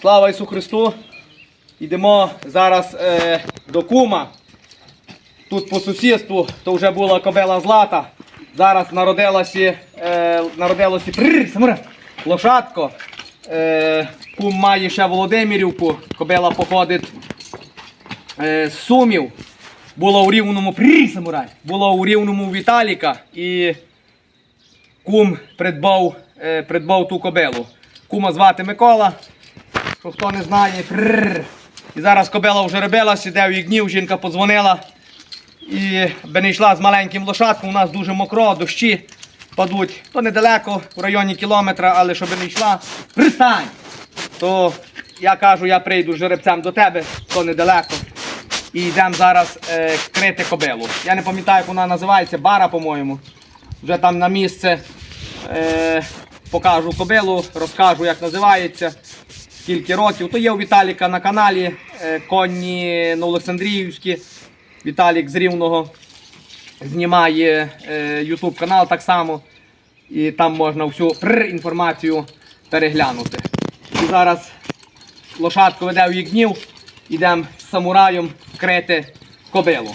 Слава Ісу Христу! Йдемо зараз е, до кума. Тут по сусідству то вже була кобела злата. Зараз народилася, е, Самура, лошадко. Е, кум має ще Володимирівку. Кобела походить е, з Сумів. Була у рівному прррр, самурай. Була у рівному Віталіка і кум придбав, е, придбав ту кобелу. Кума звати Микола. Що хто не знає, прррр. І зараз кобела вже робилася, де в її гнів, жінка подзвонила. І би не йшла з маленьким лошадком, у нас дуже мокро, дощі падуть. То недалеко, в районі кілометра, але щоб не йшла, пристань! То я кажу, я прийду жеребцем до тебе, то недалеко. І йдемо зараз е, крити кобилу. Я не пам'ятаю, як вона називається, бара, по-моєму. Вже там на місце е, покажу кобилу, розкажу, як називається, скільки років. То є у Віталіка на каналі е, конні Новолександріївські. Віталік з Рівного знімає е, YouTube канал так само. І там можна всю інформацію переглянути. І зараз лошадку веде в їх гнів, йдемо з самураєм крити кобилу.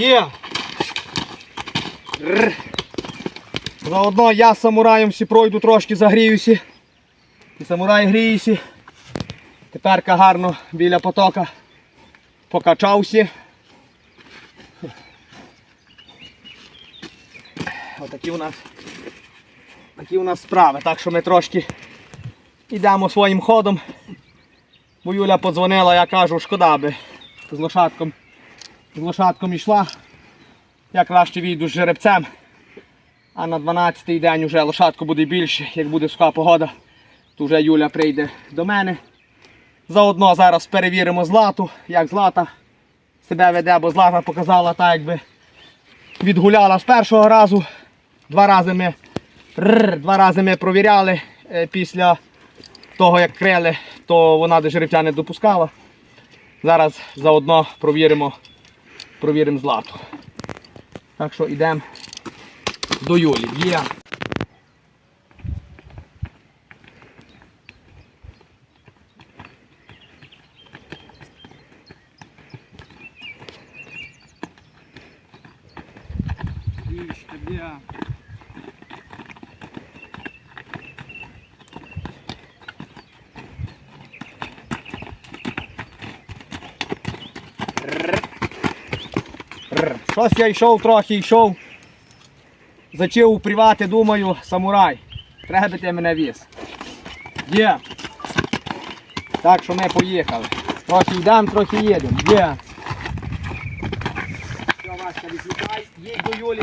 Є! Рр. Заодно я з самураєм всі пройду трошки загріюся. І самурай гріється. Теперка гарно біля потока покачався. Отакі у нас такі у нас справи. Так що ми трошки йдемо своїм ходом. Бо Юля подзвонила, я кажу, шкода би з лошадком з лошадком йшла. Я краще війду з жеребцем. А на 12-й день вже лошадку буде більше, як буде суха погода, то вже Юля прийде до мене. Заодно зараз перевіримо злату, як злата себе веде, бо злата показала так, якби відгуляла з першого разу. Два рази ми, ррр, два рази ми провіряли е, після того, як крили, то вона до жеребця не допускала. Зараз заодно провіримо провіримо злату. Так що йдемо до Юлі. Є. Рр. Щось я йшов трохи, йшов. Зачив упрівати, думаю, самурай. Треба ти мене віз. Є. Так що ми поїхали. Трохи йдемо, трохи їдемо. Є. Все, Васька, відлітай, їдь до Юлі.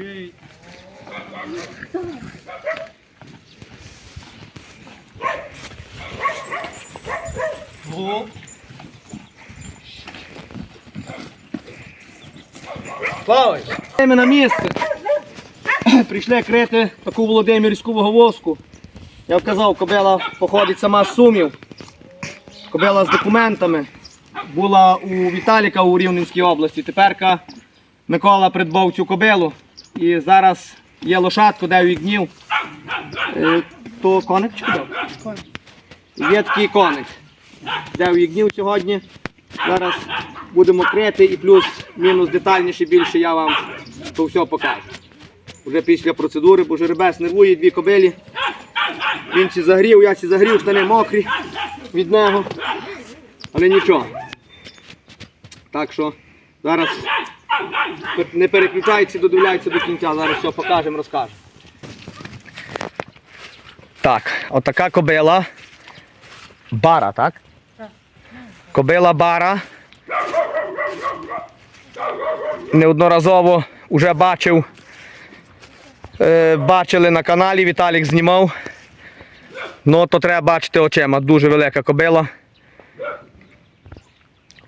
Єй. О. Славич, ми на місце. Прийшли крити таку Володимирську ваговозку. Я вказав, кобила походить сама з Сумів. Кобила з документами. Була у Віталіка у Рівненській області. Теперка Микола придбав цю кобилу. І зараз є лошадку, де гнів. Е, То коник чи кобила? Є такий коник. Де їх днів сьогодні. Зараз будемо крити і плюс мінус детальніше більше я вам то все покажу. Вже після процедури, бо жеребець нервує дві кобилі. Він ці загрів, я ці загрів, штани мокрі від нього. Але нічого. Так що зараз не переключайтеся, додивляйтеся до кінця, зараз все покажемо, розкажемо. Так, отака кобила. Бара, так? Кобила бара. Неодноразово вже бачив. е, Бачили на каналі, Віталік знімав. Ну, то треба бачити очима. Дуже велика кобила.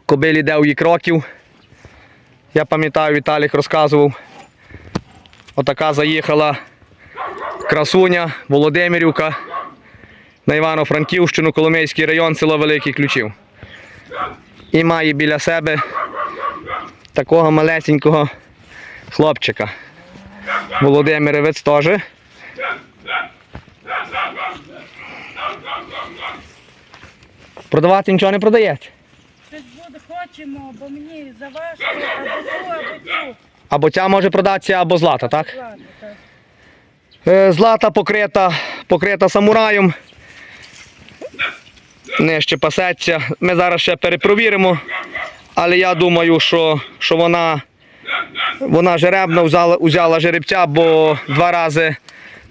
Кобилі 9 років. Я пам'ятаю, Віталік розказував. Отака заїхала красуня, Володимирівка на Івано-Франківщину, Коломийський район, село Великий Ключів. І має біля себе такого малесенького хлопчика. Володимиревець теж. Продавати нічого не продаєте. Хочемо, бо мені заважко або ту, або цю. Або ця може продатися, або злата, так? Ладно, так. Е, Злата покрита, покрита самураєм. Нижче пасеться. Ми зараз ще перепровіримо. Але я думаю, що, що вона, вона жеребна взяла, взяла жеребця, бо два рази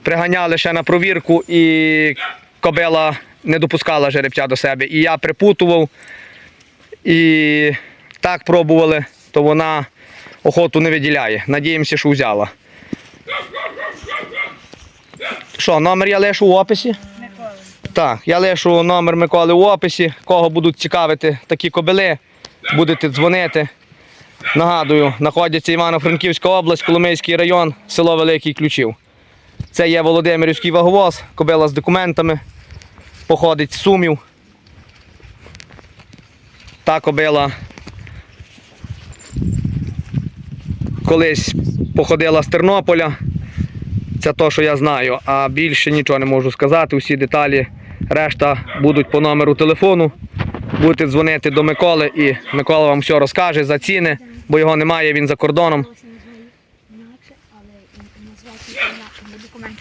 приганяли ще на провірку і кобила не допускала жеребця до себе. І я припутував. І так пробували, то вона охоту не виділяє. Надіємося, що взяла. Що, номер я лишу в описі? Микола. Так, я лишу номер Миколи в описі. Кого будуть цікавити такі кобили, будете дзвонити. Нагадую, знаходиться Івано-Франківська область, Коломийський район, село Великий Ключів. Це є Володимирівський ваговоз, кобила з документами, походить з Сумів. Та кобила колись походила з Тернополя. Це то, що я знаю, а більше нічого не можу сказати. Усі деталі, решта будуть по номеру телефону. Будете дзвонити до Миколи і Микола вам все розкаже за ціни, бо його немає, він за кордоном.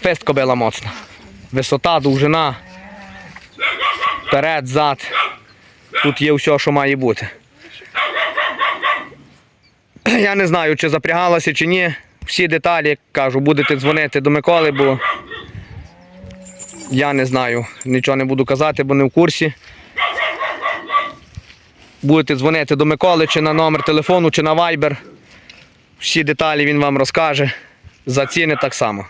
Фест кобила моцна. Висота, довжина, вперед, зад. Тут є все, що має бути. Я не знаю, чи запрягалася, чи ні. Всі деталі, як кажу, будете дзвонити до Миколи, бо я не знаю, нічого не буду казати, бо не в курсі. Будете дзвонити до Миколи чи на номер телефону, чи на Viber. Всі деталі він вам розкаже. За ціни так само.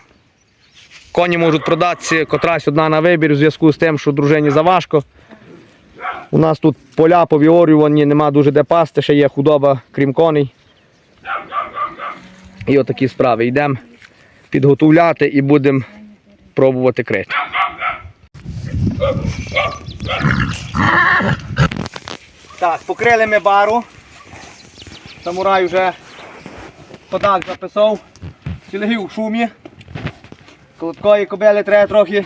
Коні можуть продатися котрась одна на вибір у зв'язку з тим, що дружині заважко. У нас тут поля повіорювані, нема дуже де пасти, ще є худоба, крім коней. І отакі справи. Йдемо підготовляти і будемо пробувати крити. Так, покрили ми бару. Самурай вже подак записав. Цілегів в шумі. Коло такої кобили треба трохи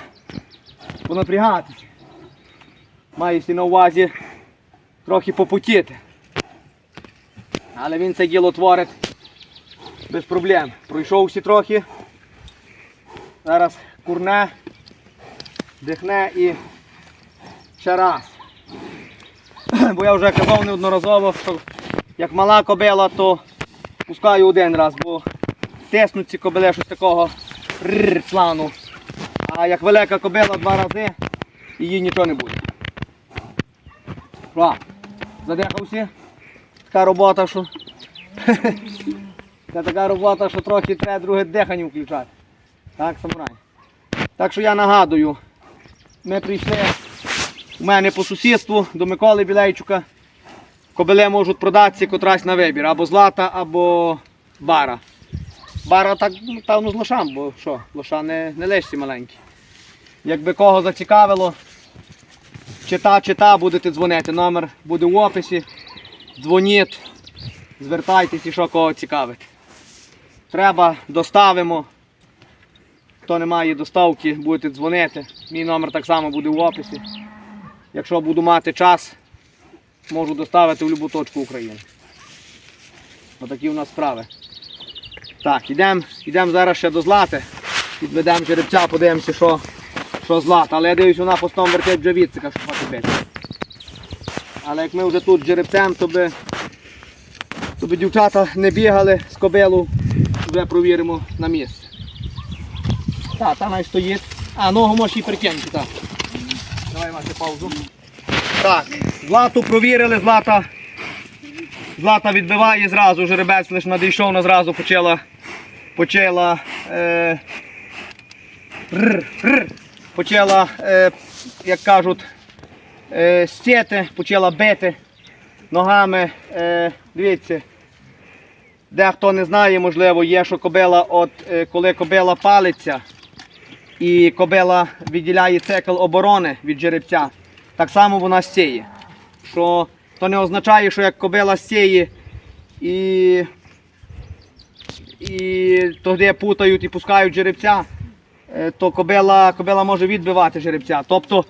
понапрягатися. Маєш на увазі трохи попутіти. Але він це діло творить без проблем. Пройшовся трохи. Зараз курне, дихне і ще раз. Бо я вже казав неодноразово, що як мала кобила, то пускаю один раз, бо тиснуть ці кобили щось такого плану. А як велика кобила два рази, їй нічого не буде. Що, задихався? Така робота, що. Це така робота, що трохи треба друге дихання включати. Так, самурай. Так що я нагадую, ми прийшли у мене по сусідству до Миколи Білейчука. Кобили можуть продатися котрась на вибір. Або злата, або бара. Бара так, певно, з лошам, бо що, лоша не, не лишці маленькі. Якби кого зацікавило, чита, чита, будете дзвонити. Номер буде в описі. Дзвоніть, звертайтеся, що кого цікавить. Треба, доставимо. Хто не має доставки, будете дзвонити. Мій номер так само буде в описі. якщо буду мати час, можу доставити в будь-яку точку України. Отакі у нас справи. Так, йдемо йдем зараз ще до злати. Підведемо жеребця, подивимося, що, що злата. Але я дивлюсь, вона по стом вертить вже відсика, що хоче бити. Але як ми вже тут жеребцем, то би, то би дівчата не бігали з кобилу, вже провіримо на місце. Так, там навіть стоїть. А, ногу можеш і прикинути, так. Давай мати паузу. Так, злату провірили, злата. Злата відбиває зразу, жеребець лише надійшов, вона зразу почала. Почала. Е, р, р, почала, е, як кажуть, е, стєти, почала бити ногами. Е, дивіться. Дехто не знає, можливо, є, що кобила, от, коли кобила палиться і кобила відділяє цикл оборони від жеребця, так само вона стіє. Що то не означає, що як кобила стіє і, і тоді путають і пускають жеребця, то кобила, кобила може відбивати жеребця. Тобто,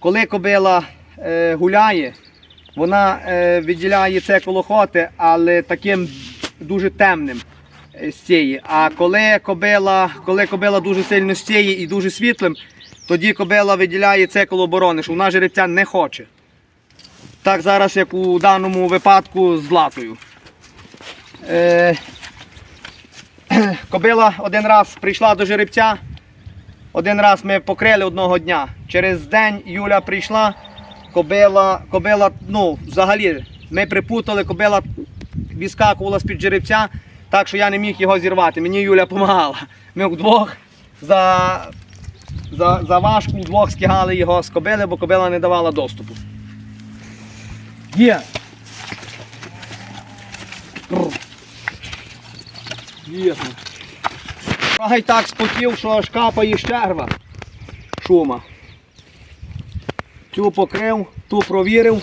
коли кобила е, гуляє, вона е, відділяє цикл охоти, але таким дуже темним е, стіє. А коли кобила, коли кобила дуже сильно стіє і дуже світлим, тоді кобила виділяє цикл оборони, що вона жеребця не хоче. Так зараз, як у даному випадку з златою. Е, кобила один раз прийшла до жеребця. Один раз ми покрили одного дня. Через день Юля прийшла, кобила, кобила, ну, взагалі, ми припутали, кобила відскакувала з-під жеребця, так що я не міг його зірвати. Мені Юля допомагала. Ми вдвох за, за, за важку вдвох скигали його з кобили, бо кобила не давала доступу. Є. Є. Ай так спотів, що аж капає щерва. Шума. Цю покрив, ту провірив.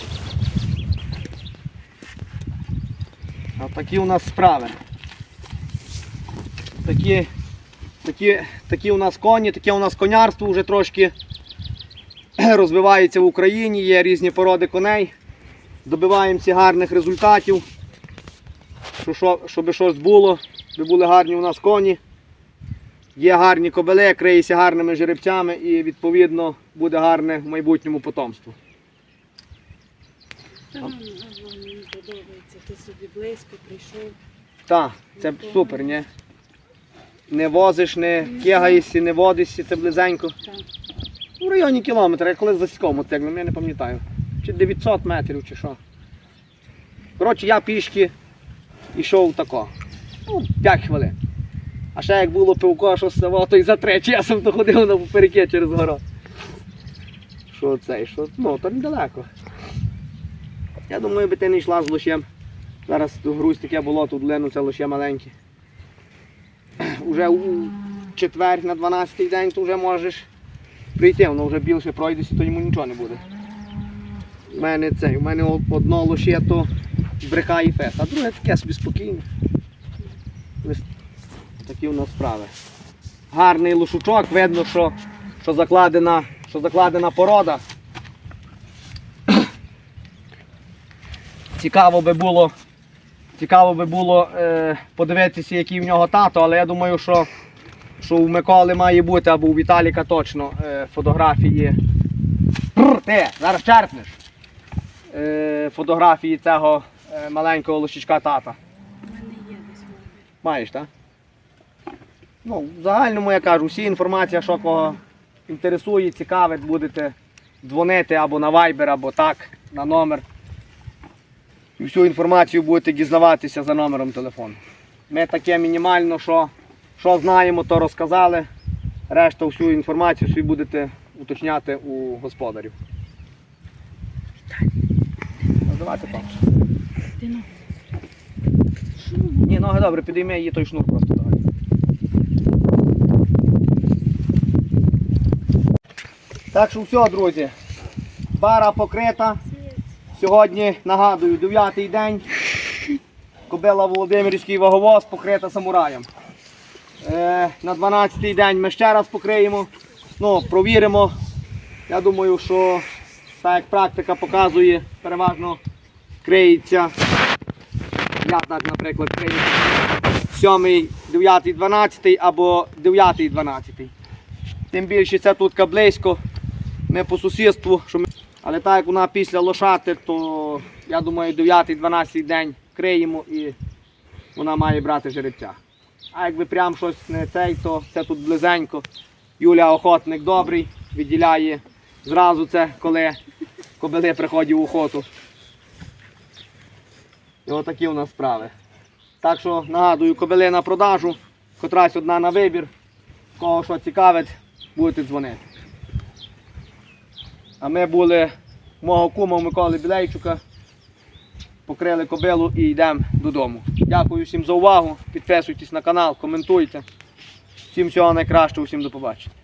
А такі у нас справи. Такі, такі, такі у нас коні, таке у нас конярство вже трошки розвивається в Україні, є різні породи коней. Добиваємося гарних результатів. Що, що, щоб щось було, щоб були гарні у нас коні. Є гарні кобели, криється гарними жеребцями і відповідно буде гарне в майбутньому потомство. Там мені подобається, ти собі близько прийшов. Так, це супер, ні? Не возиш, не кигаєшся, не водишся, це близенько. Так. У районі кілометра, я коли за сіком мотиглим, я не пам'ятаю. Чи 900 метрів, чи що. Коротше, я пішки йшов тако. Ну, 5 хвилин. А ще як було пивко, що село, то й за три часом то ходив на попереки через город. Що це? Що? Ну, то недалеко. Я думаю, би ти не йшла з лощем. Зараз грузь таке було, тут лину це лише маленьке. Уже у четвер на 12 день то вже можеш прийти, воно вже більше пройдеться, то йому нічого не буде. У мене це, у мене одно лише то брехає і фест, а друге таке собі спокійне. Такі у нас справи. Гарний лошучок, видно, що, що, закладена, що закладена порода. Цікаво би було, цікаво би було е, подивитися, який в нього тато, але я думаю, що, що у Миколи має бути або у Віталіка точно е, фотографії. Прр, ти, зараз черпнеш. Е, фотографії цього е, маленького лошичка тата. У мене є десь. Маєш, так? Ну, в загальному я кажу, всі інформація, що кого інтересує, цікавить, будете дзвонити або на Viber, або так, на номер. І всю інформацію будете дізнаватися за номером телефону. Ми таке мінімально, що, що знаємо, то розказали. Решта всю інформацію собі будете уточняти у господарів. Давайте пан. Ну. Ні, ноги добре, підійми її той шнур просто Так що все, друзі. Бара покрита. Сьогодні, нагадую, 9-й день. Кобила Володимирський ваговоз покрита самураєм. Е, на 12-й день ми ще раз покриємо. Ну, провіримо. Я думаю, що Так як практика показує, переважно криється. Я так, наприклад, крию 7, 9, 12 або 9, 12. Тим більше це тут близько. Ми по сусідству, що ми... але так як вона після лошати, то я думаю 9-12 день криємо і вона має брати жеребця. А якби прям щось не цей, то це тут близенько. Юля охотник добрий, відділяє зразу це, коли кобили приходять в охоту. І отакі у нас справи. Так що нагадую, кобили на продажу, котрась одна на вибір. Кого що цікавить, будете дзвонити. А ми були мого кума Миколи Білейчука. Покрили кобилу і йдемо додому. Дякую всім за увагу. Підписуйтесь на канал, коментуйте. Всім всього найкращого, всім до побачення.